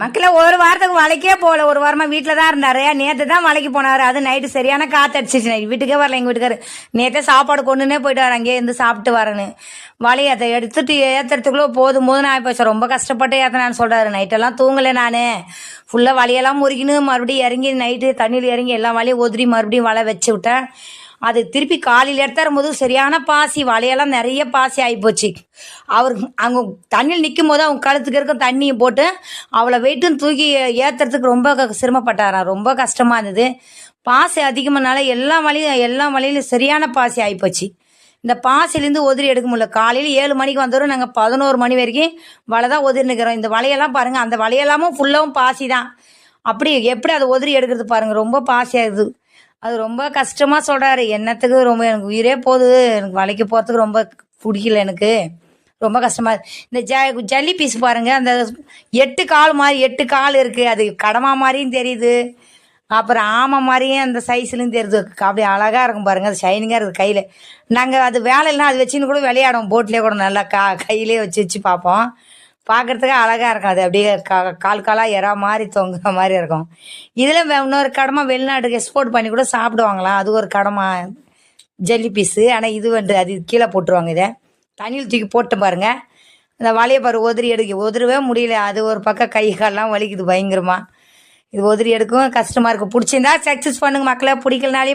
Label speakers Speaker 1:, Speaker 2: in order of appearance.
Speaker 1: மக்கள ஒரு வாரத்துக்கு வலைக்கே போகல. ஒரு வாரமா வீட்டில் தான் இருந்தாரு. நேற்று தான் வலைக்கு போனாரு. அது நைட்டு சரியான காத்து அடிச்சிச்சு. நைட் வீட்டுக்கே வரல எங்க வீட்டுக்காரு. நேற்றே சாப்பாடு கொண்டுனே போயிட்டு வரேன் அங்கேயே இருந்து சாப்பிட்டு வரேன்னு. வலையை அதை எடுத்துட்டு ஏத்துறதுக்குள்ள போதும் போதும் நான் போச்சு. ரொம்ப கஷ்டப்பட்டு ஏத்தனான்னு சொல்றாரு. நைட்டெல்லாம் தூங்கலை நான். ஃபுல்லாக வலையெல்லாம் முறிக்கின்னு மறுபடியும் இறங்கி நைட்டு தண்ணியில் இறங்கி எல்லா வலையும் ஒதுரி மறுபடியும் வலை வச்சு விட்டேன். அது திருப்பி காலையில் எடுத்துரும் போது சரியான பாசி வலையெல்லாம் நிறைய பாசி ஆகிப்போச்சு அவர் அங்கே தண்ணியில் நிற்கும் போது அவங்க கழுத்துக்கு இருக்க தண்ணியை போட்டு அவளை வெயிட்டும் தூக்கி ஏற்றுறதுக்கு ரொம்ப க- சிரமப்பட்டாராம் ரொம்ப கஷ்டமாக இருந்தது. பாசி அதிகமானால எல்லா வழியும் எல்லா வழியிலும் சரியான பாசி ஆகிப்போச்சு இந்த பாசிலேருந்து உதிரி எடுக்க முடியல. காலையில் ஏழு மணிக்கு வந்தவரும் நாங்கள் பதினோரு மணி வரைக்கும் வலை தான் உதிரி இந்த வலையெல்லாம் பாருங்கள் அந்த வலையெல்லாமும் ஃபுல்லாகவும் பாசி தான் அப்படி எப்படி அதை உதிரி எடுக்கிறது பாருங்கள் ரொம்ப பாசியாகுது அது ரொம்ப கஷ்டமாக சொல்கிறாரு என்னத்துக்கு ரொம்ப எனக்கு உயிரே போகுது. எனக்கு வலைக்கு போகிறதுக்கு ரொம்ப பிடிக்கல எனக்கு. ரொம்ப கஷ்டமாக இந்த ஜ ஜல்லி பீஸ் பாருங்கள் அந்த எட்டு கால் மாதிரி எட்டு கால் இருக்குது அது கடமா மாதிரியும் தெரியுது. அப்புறம் ஆமை மாதிரியும் அந்த சைஸ்லையும் தெரியுது. அப்படியே அழகாக இருக்கும் பாருங்கள் அது ஷைனிங்காக இருக்குது கையில். நாங்கள் அது வேலை இல்லைன்னா அது வச்சுன்னு கூட விளையாடுவோம். போட்லேயே கூட நல்லா கா கையிலே வச்சு வச்சு பார்ப்போம். பார்க்கறதுக்கு அழகாக இருக்கும் அது அப்படியே கா கால் காலாக எறா மாதிரி தொங்குற மாதிரி இருக்கும். இதில் இன்னொரு கடமை வெளிநாட்டுக்கு எக்ஸ்போர்ட் பண்ணி கூட சாப்பிடுவாங்களாம். அது ஒரு கடமை. ஜெல்லி பீஸு ஆனால் இது வந்து அது கீழே போட்டுருவாங்க இதை. தண்ணியில் தூக்கி போட்டு பாருங்கள் இந்த வலையை பாரு உதிரி எடுக்க. உதிரவே முடியல. அது ஒரு பக்கம் கை கால்லாம் வலிக்குது பயங்கரமாக இது உதிரி எடுக்கவும் கஷ்டமாக இருக்கும் பிடிச்சிருந்தா சக்ஸஸ் பண்ணுங்க மக்களை. பிடிக்கலனாலே